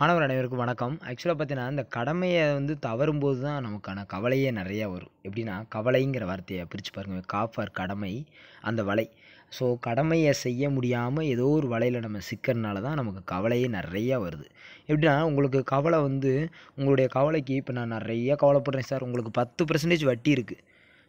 மாணவர் அனைவருக்கும் வணக்கம். ஆக்சுவலாக பார்த்தீங்கன்னா இந்த கடமையை வந்து தவறும்போது தான் நமக்கான கவலையே நிறையா வரும். எப்படின்னா கவலைங்கிற வார்த்தையை பிரித்து பாருங்க. காஃபர் கடமை அந்த வலை. ஸோ கடமையை செய்ய முடியாமல் ஏதோ ஒரு வலையில் நம்ம சிக்கிறனால தான் நமக்கு கவலையே நிறையா வருது. எப்படின்னா உங்களுக்கு கவலை வந்து உங்களுடைய கவலைக்கு இப்போ நான் நிறைய கவலைப்படுறேன் சார். உங்களுக்கு பத்து பர்சன்டேஜ் வட்டி இருக்குது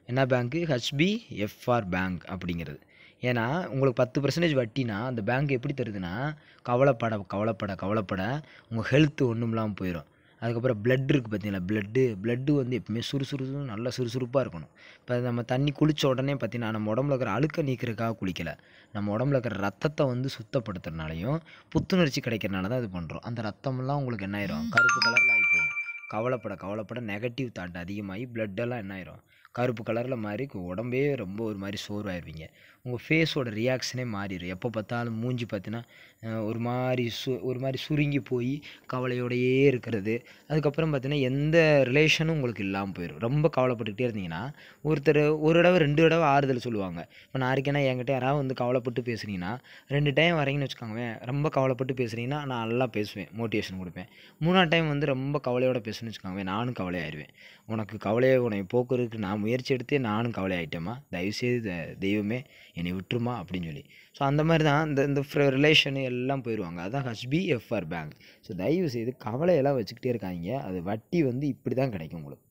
என்ன பேங்க்கு ஹெச்பி எஃப்ஆர் பேங்க் அப்படிங்கிறது. ஏன்னா உங்களுக்கு பத்து பர்சன்டேஜ் வட்டினா அந்த பேங்க் எப்படி தருதுன்னா கவலைப்பட கவலைப்பட கவலைப்பட உங்கள் ஹெல்த்து ஒன்றும் இல்லாமல் போயிடும் அதுக்கப்புறம் பிளட் இருக்குது பார்த்தீங்களா? பிளட்டு பிளட்டு வந்து எப்பவுமே சுறுசுறுசு நல்லா சுறுசுறுப்பாக இருக்கணும். இப்போ நம்ம தண்ணி குளித்த உடனே பார்த்தீங்கன்னா நம்ம உடம்புல இருக்கிற அழுக்க நீக்கிறதுக்காக குளிக்கலை. நம்ம உடம்புல இருக்கிற ரத்தத்தை வந்து சுத்தப்படுத்துறதுனாலையும் புத்துணர்ச்சி கிடைக்கிறனால தான் இது பண்ணுறோம் அந்த ரத்தமெல்லாம் உங்களுக்கு என்ன ஆயிரும்? கருப்பு கலரில் ஆகி போகும். கவலைப்பட கவலைப்பட நெகட்டிவ் தாட் அதிகமாகி பிளட்டெல்லாம் என்ன ஆயிரும்? கருப்பு கலரில் மாறி உடம்பே ரொம்ப ஒரு மாதிரி சோர்வாயிருவீங்க. உங்கள் ஃபேஸோட ரியாக்ஷனே மாறிடும் எப்போ பார்த்தாலும் மூஞ்சி பார்த்தீங்கன்னா ஒரு மாதிரி சு ஒரு மாதிரி சுருங்கி போய் கவலையோடையே இருக்கிறது. அதுக்கப்புறம் பார்த்தீங்கன்னா எந்த ரிலேஷனும் உங்களுக்கு இல்லாமல் போயிடும் ரொம்ப கவலைப்பட்டுக்கிட்டே இருந்தீங்கன்னா ஒருத்தர் ஒரு தடவை ரெண்டு தடவை ஆறுதல் சொல்லுவாங்க. இப்போ நான் இருக்கேன்னா என்கிட்ட யாராவது வந்து கவலைப்பட்டு பேசுனீங்கன்னா ரெண்டு டைம் வரீங்கன்னு வச்சுக்கோங்களேன் ரொம்ப கவலைப்பட்டு பேசுனீங்கன்னா நான் நல்லா பேசுவேன் மோட்டிவேஷன் கொடுப்பேன். மூணாவது டைம் வந்து ரொம்ப கவலையோட பேசுன்னு வச்சுக்கோங்க நானும் கவலையாயிருவேன். உனக்கு கவலையை உன்னை போக்குறதுக்கு நான் முயற்சி எடுத்து நானும் கவலை ஆகிட்டேம்மா தயவுசெய்து தெய்வமே என்னை விட்டுருமா அப்படின்னு சொல்லி. ஸோ அந்த மாதிரி தான் இந்த இந்த ரிலேஷனு எல்லாம் போயிடுவாங்க அதான் ஹச்பிஎஃப்ஆர் பேங்க் ஸோ தயவு செய்து கவலையெல்லாம் வச்சுக்கிட்டே இருக்காங்க அது வட்டி வந்து இப்படி தான் கிடைக்கும் உங்களுக்கு.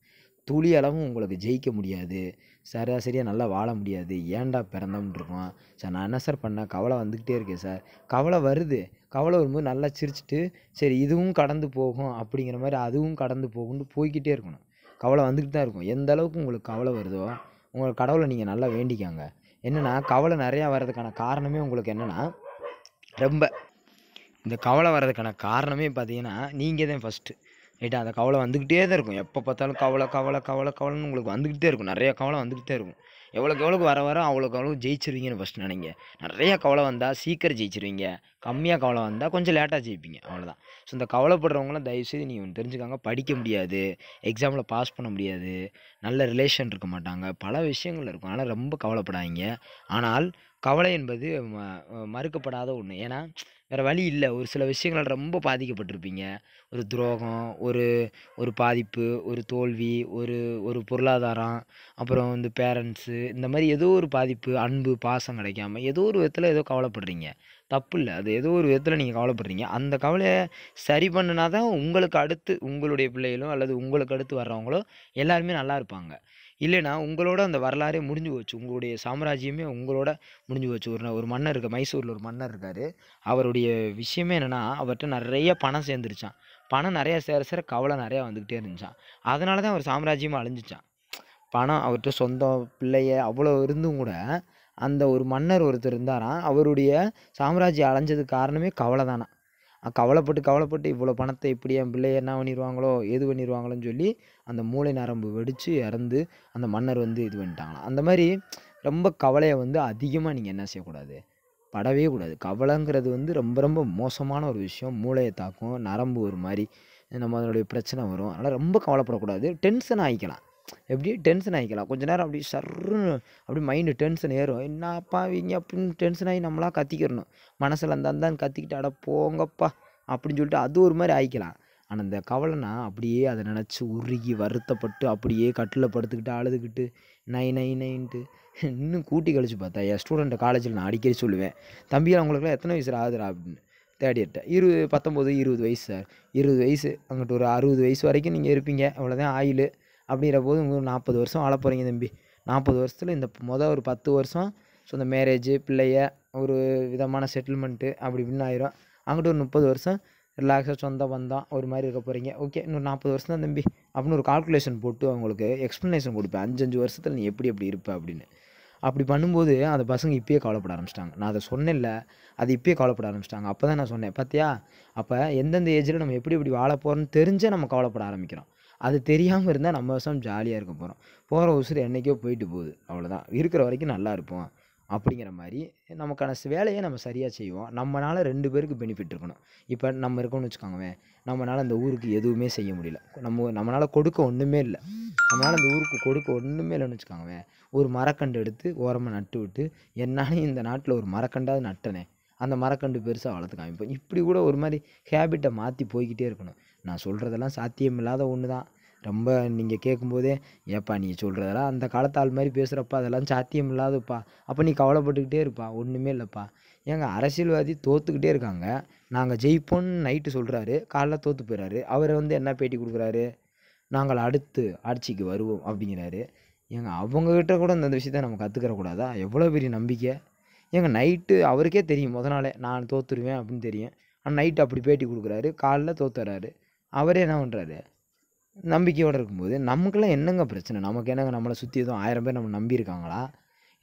துளி அளவும் உங்களுக்கு ஜெயிக்க முடியாது. சராசரியாக நல்லா வாழ முடியாது. ஏன்டா பிறந்தோம்னு இருக்கோம். சார் நான் என்ன சார் பண்ணேன்? கவலை வந்துக்கிட்டே இருக்கேன் சார். கவலை வருது. கவலை வரும்போது நல்லா சிரிச்சிட்டு சரி இதுவும் கடந்து போகும் அப்படிங்கிற மாதிரி அதுவும் கடந்து போகும்னு போய்கிட்டே இருக்கணும். கவலை வந்துக்கிட்டு தான் இருக்கும். எந்த அளவுக்கு உங்களுக்கு கவலை வருதோ உங்கள் கடவுளை நீங்கள் நல்லா வேண்டிக்காங்க. என்னென்னா கவலை நிறையா வர்றதுக்கான காரணமே உங்களுக்கு என்னென்னா ரொம்ப. இந்த கவலை வர்றதுக்கான காரணமே பார்த்தீங்கன்னா நீங்கள் தான் ஃபஸ்ட்டு ரைட்டா அந்த கவலை வந்துக்கிட்டே தான் இருக்கும். எப்போ பார்த்தாலும் கவலை கவலை கவலை கவலைன்னு உங்களுக்கு வந்துக்கிட்டே இருக்கும். நிறைய கவலை வந்துக்கிட்டே இருக்கும். எவ்வளோக்கு எவ்வளோக்கு வர வர அவ்வளோக்கு அவ்வளோ ஜெயிச்சிருவீங்கன்னு ஃபஸ்ட் நினைங்க. நிறைய கவலை வந்தால் சீக்கிரம் ஜெயிச்சிருவீங்க. கம்மியாக கவலை வந்தால் கொஞ்சம் லேட்டாக ஜெயிப்பீங்க. அவ்வளோதான் ஸோ இந்த கவலைப்படுறவங்களாம் தயவுசெய்து நீங்கள் ஒன்று தெரிஞ்சுக்காங்க. படிக்க முடியாது. எக்ஸாமில் பாஸ் பண்ண முடியாது. நல்ல ரிலேஷன் இருக்க மாட்டாங்க. பல விஷயங்கள் இருக்கும். ஆனால் ரொம்ப கவலைப்படாதீங்க. ஆனால் கவலை என்பது ம- மறுக்கப்படாத ஒன்று ஏன்னா வேறு வழி இல்லை. ஒரு சில விஷயங்கள் ரொம்ப பாதிக்கப்பட்டிருப்பீங்க. ஒரு துரோகம் ஒரு ஒரு பாதிப்பு ஒரு தோல்வி ஒரு ஒரு பொருளாதாரம் அப்புறம் வந்து பேரண்ட்ஸு இந்த மாதிரி ஏதோ ஒரு பாதிப்பு அன்பு பாசம் கிடைக்காம ஏதோ ஒரு விதத்தில் ஏதோ கவலைப்படுறீங்க. தப்பு இல்லை. அது ஏதோ ஒரு விதத்தில் நீங்கள் கவலைப்படுறீங்க. அந்த கவலையை சரி பண்ணுனா தான் உங்களுக்கு அடுத்து உங்களுடைய பிள்ளைகளோ அல்லது உங்களுக்கு அடுத்து வர்றவங்களோ எல்லாருமே நல்லா இருப்பாங்க. இல்லைன்னா உங்களோட அந்த வரலாறே முடிஞ்சு போச்சு. உங்களுடைய சாம்ராஜ்யமே உங்களோட முடிஞ்சு போச்சு. ஒரு ஒரு மன்னர் இருக்கு மைசூரில் ஒரு மன்னர் இருக்கார். அவருடைய விஷயமே என்னென்னா அவர்கிட்ட நிறைய பணம் சேர்ந்துருச்சான் பணம் நிறையா சேர சேர கவலை நிறையா வந்துக்கிட்டே இருந்துச்சான் அதனால தான் அவர் சாம்ராஜ்யமாக அழிஞ்சிச்சான் பணம் அவர்கிட்ட சொந்தம் பிள்ளைய அவ்வளோ இருந்தும் கூட அந்த ஒரு மன்னர் ஒருத்தர் இருந்தாராம். அவருடைய சாம்ராஜ்யம் அலைஞ்சதுக்கு காரணமே கவலை தானா கவலைப்பட்டு கவலைப்பட்டு இவ்வளோ பணத்தை இப்படி என் பிள்ளைய என்ன பண்ணிடுவாங்களோ எது பண்ணிடுவாங்களோன்னு சொல்லி அந்த மூளை நரம்பு வெடித்து இறந்து அந்த மன்னர் வந்து இது பண்ணிட்டாங்களாம். அந்த மாதிரி ரொம்ப கவலையை வந்து அதிகமாக நீங்கள் என்ன செய்யக்கூடாது? படவே கூடாது. கவலைங்கிறது வந்து ரொம்ப ரொம்ப மோசமான ஒரு விஷயம். மூளையை தாக்கும். நரம்பு ஒரு மாதிரி நம்ம அதனுடைய பிரச்சனை வரும். அதனால் ரொம்ப கவலைப்படக்கூடாது. டென்ஷன் ஆகிக்கலாம். எப்படி டென்ஷன் ஆகிக்கலாம் கொஞ்ச நேரம் அப்படி சர்ன்னு அப்படி மைண்டு டென்ஷன் ஏறும். என்னப்பா அப்பாவிங்க அப்படின்னு டென்ஷன் ஆகி நம்மளாக கத்திக்கிறணும். மனசில் அந்த அந்தான்னு கத்திக்கிட்டு அட போங்கப்பா அப்படின்னு சொல்லிட்டு அது ஒரு மாதிரி ஆயிக்கலாம். ஆனால் இந்த கவலைனா அப்படியே அதை நினச்சி உருகி வருத்தப்பட்டு அப்படியே கட்டில் படுத்துக்கிட்டு அழுதுகிட்டு நை நை நைன்ட்டு இன்னும் கூட்டி கழிச்சு பார்த்தா என் ஸ்டூடெண்ட்டை காலேஜில் நான் அடிக்கடி சொல்லுவேன் தம்பி அவங்களுக்குலாம் எத்தனை வயசு ஆகுதுடா அப்படின்னு. தேர்ட் இயர்ட்ட இருபது பத்தொம்போது இருபது வயசு சார். இருபது வயசு அங்கிட்டு ஒரு அறுபது வயசு வரைக்கும் நீங்கள் இருப்பீங்க. அவ்வளோதான் ஆயில். அப்படிங்கிற போது உங்களுக்கு நாற்பது வருஷம் வாழ போகிறீங்க தம்பி. நாற்பது வருஷத்தில் இந்த மொதல் ஒரு பத்து வருஷம் ஸோ இந்த மேரேஜு பிள்ளைய ஒரு விதமான செட்டில்மெண்ட்டு அப்படி இப்படின்னு ஆயிரும். அங்கிட்ட ஒரு முப்பது வருஷம் ரிலாக்ஸாக சொந்த பந்தம் ஒரு மாதிரி இருக்க போகிறீங்க ஓகே இன்னொரு நாற்பது வருஷம் தான் தம்பி. அப்படின்னு ஒரு கால்குலேஷன் போட்டு அவங்களுக்கு எக்ஸ்ப்ளனேஷன் கொடுப்பேன். அஞ்சு வருஷத்தில் நீ எப்படி எப்படி இருப்ப அப்படின்னு. அப்படி பண்ணும்போது அந்த பசங்க இப்பயே கவலைப்பட ஆரம்பிச்சிட்டாங்க. நான் அதை சொன்னேன்ல அது இப்போயே கவலைப்பட ஆரம்பிச்சிட்டாங்க. அப்போ தான் நான் சொன்னேன் பார்த்தியா அப்போ எந்தெந்த ஏஜில் நம்ம எப்படி எப்படி வாழ போகிறோம்னு தெரிஞ்சே நம்ம கவலைப்பட ஆரம்பிக்கிறோம். அது தெரியாமல் இருந்தால் நம்ம வருஷம் ஜாலியாக இருக்க போகிறோம் போகிற உசுறு என்றைக்கோ போயிட்டு போகுது. அவ்வளோதான் இருக்கிற வரைக்கும் நல்லா இருப்போம். அப்படிங்கிற மாதிரி நமக்கான வேலையை நம்ம சரியாக செய்வோம். நம்மளால் ரெண்டு பேருக்கு பெனிஃபிட் இருக்கணும். இப்போ நம்ம இருக்கோம்னு வச்சுக்கோங்களேன். நம்மளால் அந்த ஊருக்கு எதுவுமே செய்ய முடியல. நம்ம நம்மளால் கொடுக்க ஒன்றுமே இல்லை. நம்மளால் அந்த ஊருக்கு கொடுக்க ஒன்றுமே இல்லைன்னு வச்சுக்கோங்களேன். ஒரு மரக்கண்டு எடுத்து ஓரமாக நட்டு விட்டு என்னாலும் இந்த நாட்டில் ஒரு மரக்கண்டாவது நட்டனே. அந்த மரக்கண்டு பெருசாக வளர்த்து காமிப்போம். இப்படி கூட ஒரு மாதிரி ஹேபிட்டை மாற்றி போய்க்கிட்டே இருக்கணும். நான் சொல்கிறதெல்லாம் சாத்தியமில்லாத ஒன்று தான் ரொம்ப நீங்கள் கேட்கும்போதே ஏப்பா நீ சொல்கிறதெல்லாம் அந்த காலத்து ஆள் மாதிரி பேசுகிறப்பா அதெல்லாம் சாத்தியம் இல்லாதப்பா அப்போ நீ கவலைப்பட்டுக்கிட்டே இருப்பா. ஒன்றுமே இல்லைப்பா. ஏங்க அரசியல்வாதி தோத்துக்கிட்டே இருக்காங்க. நாங்கள் ஜெயிப்போம்னு நைட்டு சொல்கிறாரு காலைல தோற்று போயிறாரு. அவர் வந்து என்ன பேட்டி கொடுக்குறாரு? நாங்கள் அடுத்து ஆட்சிக்கு வருவோம் அப்படிங்கிறாரு. ஏங்க அவங்கக்கிட்ட கூட இந்த விஷயத்த நம்ம கற்றுக்கிற கூடாதா எவ்வளோ பெரிய நம்பிக்கை? ஏங்க நைட்டு அவருக்கே தெரியும். முத நாளே நான் தோற்றுருவேன் அப்படின்னு தெரியும். ஆனால் நைட்டு அப்படி பேட்டி கொடுக்குறாரு. காலைல தோத்துறாரு. அவரே என்ன பண்ணுறாரு நம்பிக்கையோடு இருக்கும்போது நமக்கெல்லாம் என்னங்க பிரச்சனை? நமக்கு என்னங்க நம்மளை சுற்றி எதுவும் ஆயிரம் பேர் நம்ம நம்பியிருக்காங்களா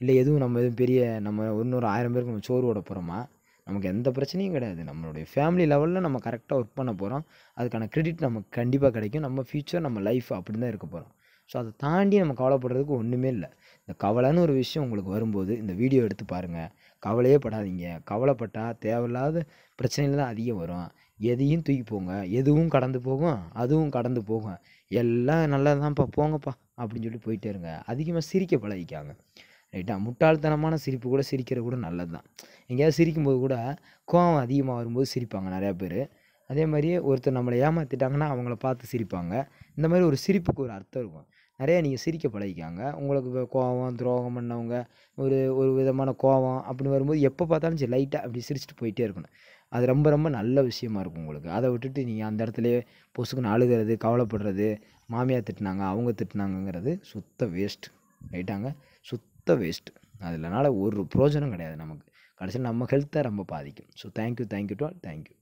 இல்லை எதுவும் நம்ம எதுவும் பெரிய நம்ம இன்னொரு ஆயிரம் பேருக்கு நம்ம சோறு ஓட போகிறோமா நமக்கு எந்த பிரச்சனையும் கிடையாது. நம்மளுடைய ஃபேமிலி லெவலில் நம்ம கரெக்டாக ஒர்க் பண்ண போகிறோம் அதுக்கான கிரெடிட் நமக்கு கண்டிப்பாக கிடைக்கும். நம்ம ஃப்யூச்சர் நம்ம லைஃப் அப்படி தான் இருக்க போகிறோம் ஸோ அதை தாண்டி நம்ம கவலைப்படுறதுக்கு ஒன்றுமே இல்லை. இந்த கவலைன்னு ஒரு விஷயம் உங்களுக்கு வரும்போது இந்த வீடியோ எடுத்து பாருங்கள் கவலையே படாதீங்க. கவலைப்பட்டால் தேவையில்லாத பிரச்சனைகள் தான் அதிகம் வரும். எதையும் தூக்கி போங்க. எதுவும் கடந்து போகும் அதுவும் கடந்து போகும். எல்லாம் நல்லதுதான்ப்பா போங்கப்பா அப்படின்னு சொல்லி போயிட்டே இருங்க. அதிகமாக சிரிக்க பழகிக்காங்க. ரைட்டா? முட்டாள்தனமான சிரிப்பு கூட சிரிக்கிறது கூட நல்லது தான் எங்கேயாவது சிரிக்கும்போது கூட கோவம் அதிகமாக வரும்போது சிரிப்பாங்க நிறையா பேர். அதே மாதிரியே ஒருத்தர் நம்மளை ஏமாற்றிட்டாங்கன்னா அவங்கள பார்த்து சிரிப்பாங்க. இந்த மாதிரி ஒரு சிரிப்புக்கு ஒரு அர்த்தம் இருக்கும். நிறையா நீங்கள் சிரிக்க பழகிக்காங்க. உங்களுக்கு இப்போ கோவம் துரோகம் பண்ணவங்க ஒரு ஒரு விதமான கோவம் அப்படின்னு வரும்போது எப்போ பார்த்தாலும் சரி லைட்டாக அப்படி சிரிச்சிட்டு போயிட்டே இருக்கணும். அது ரொம்ப ரொம்ப நல்ல விஷயமா இருக்கும் உங்களுக்கு. அதை விட்டுட்டு நீங்கள் அந்த இடத்துலையே பொசுக்குன்னு அழுகிறது கவலைப்படுறது மாமியார் திட்டினாங்க அவங்க திட்டினாங்கங்கிறது சுத்த வேஸ்ட் ரைட்டாங்க சுத்த வேஸ்ட் அதில்னால ஒரு பிரோஜனம் கிடையாது நமக்கு. கடைசியில் நம்ம ஹெல்த்தை ரொம்ப பாதிக்கும். So thank you thank you to thank you